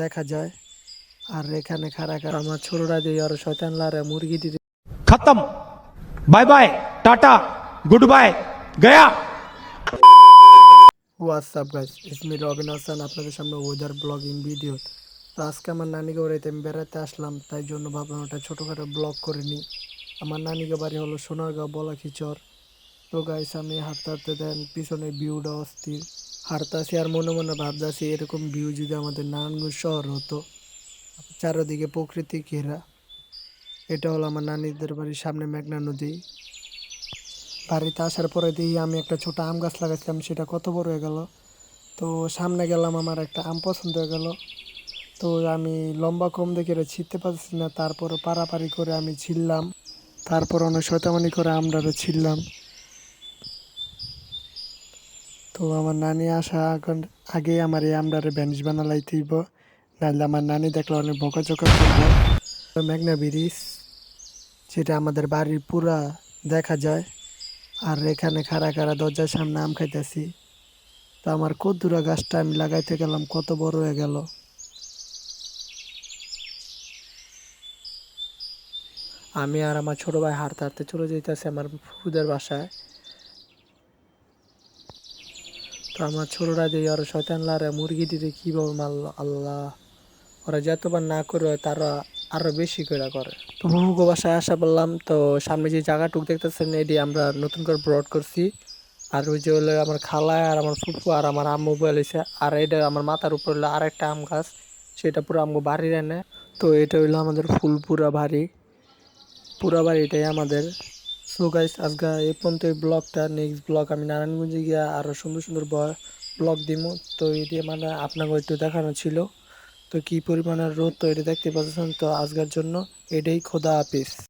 দেখা যায়। আর এখানে খারা খারা আমার ছোটরা যে আরও শয়তান লারে মুরগি দিতে খতম। Bye bye tata good bye গয়া। হোয়াটসঅ্যাপ গাইস ইসমি রবিন হাসান আপনাদের সামনে ওয়েদার ব্লগিং ভিডিও তো আজকে আমার নানিকে বাড়িতে আমি বেড়াতে আসলাম তাই জন্য ভাবলাম ওটা ছোটোখাটো ব্লগ করে নিই। আমার নানিকে বাড়ি হলো সোনারগাঁও বলাখিচর। তো গাইস আমি হাঁটতে হাঁটতে দেন পিছনে ভিউটা অস্থির। হাঁটতাছি আর মনে মনে ভাবতাছি এরকম ভিউ যদি আমাদের নারায়ণগঞ্জ শহর হতো, চারোদিকে প্রকৃতি ঘেরা, এটা হলো আমার নানিদের বাড়ির সামনে মেঘনা নদী। বাড়িতে আসার পরে দিয়ে আমি একটা ছোট আম গাছ লাগাইছিলাম, সেটা কত বড় হয়ে গেল। তো সামনে গেলাম, আমার একটা আম পছন্দ হয়ে গেল। তো আমি লম্বা কম দেখে এটা ছিঁড়তে পারছি না তারপরে পারাপারি করে আমি ছিললাম তারপর অনেক শয়তামানি করে আমরা ছিললাম তো আমার নানি আসা এখন আগেই আমার এই আমরারে ব্যানিশ বানালাইতেইব নাহলে আমার নানি দেখলে অনেক বকাচকা করব। মেঘনা ব্রিজ, যেটা আমাদের বাড়ির পুরা দেখা যায়। আর এখানে খাড়া খাড়া দরজার সামনে আম খাইতেছি। তো আমার কদ্দুরা গাছটা আমি লাগাইতে গেলাম, কত বড় হয়ে গেল। আমি আর আমার ছোট ভাই হাঁটতে হাঁটতে চলে যেতেছি আমার ফুদের বাসায়। তো আমার ছোটরা শয়তান লারে মুরগি দিতে কীভাবে মারল আল্লাহ ওরা যতবার না করে তারা আরও বেশি করে করে। তো ফুফুকো বাসায় আসা বললাম, তো সামনে যে জায়গাটুক দেখতেছেন, এটি আমরা নতুন করে ব্রড করছি। আর ওই যে হলো আমার খালা আর আমার ফুফু আর আমার আম্মু বলেছে আর এটা আমার মাথার উপর হলো আর একটা আম গাছ, সেটা পুরো আম্মু বাড়ির এনে। তো এটা হইল আমাদের ফুলপুরা বাড়ি। পুরা বাড়িটাই আমাদের সো গাইস আজকে এই পর্যন্ত এই ব্লগটা। নেক্সট ব্লগ আমি নারায়ণগঞ্জে গিয়ে আরও সুন্দর সুন্দর ব্লগ দিব তো এটি মানে আপনাকে একটু দেখানো ছিল। তো কি পরিমাণের রোদ তো এটা দেখতে পাচ্ছেন। তো আজকের জন্য এটাই খোদা হাফিজ।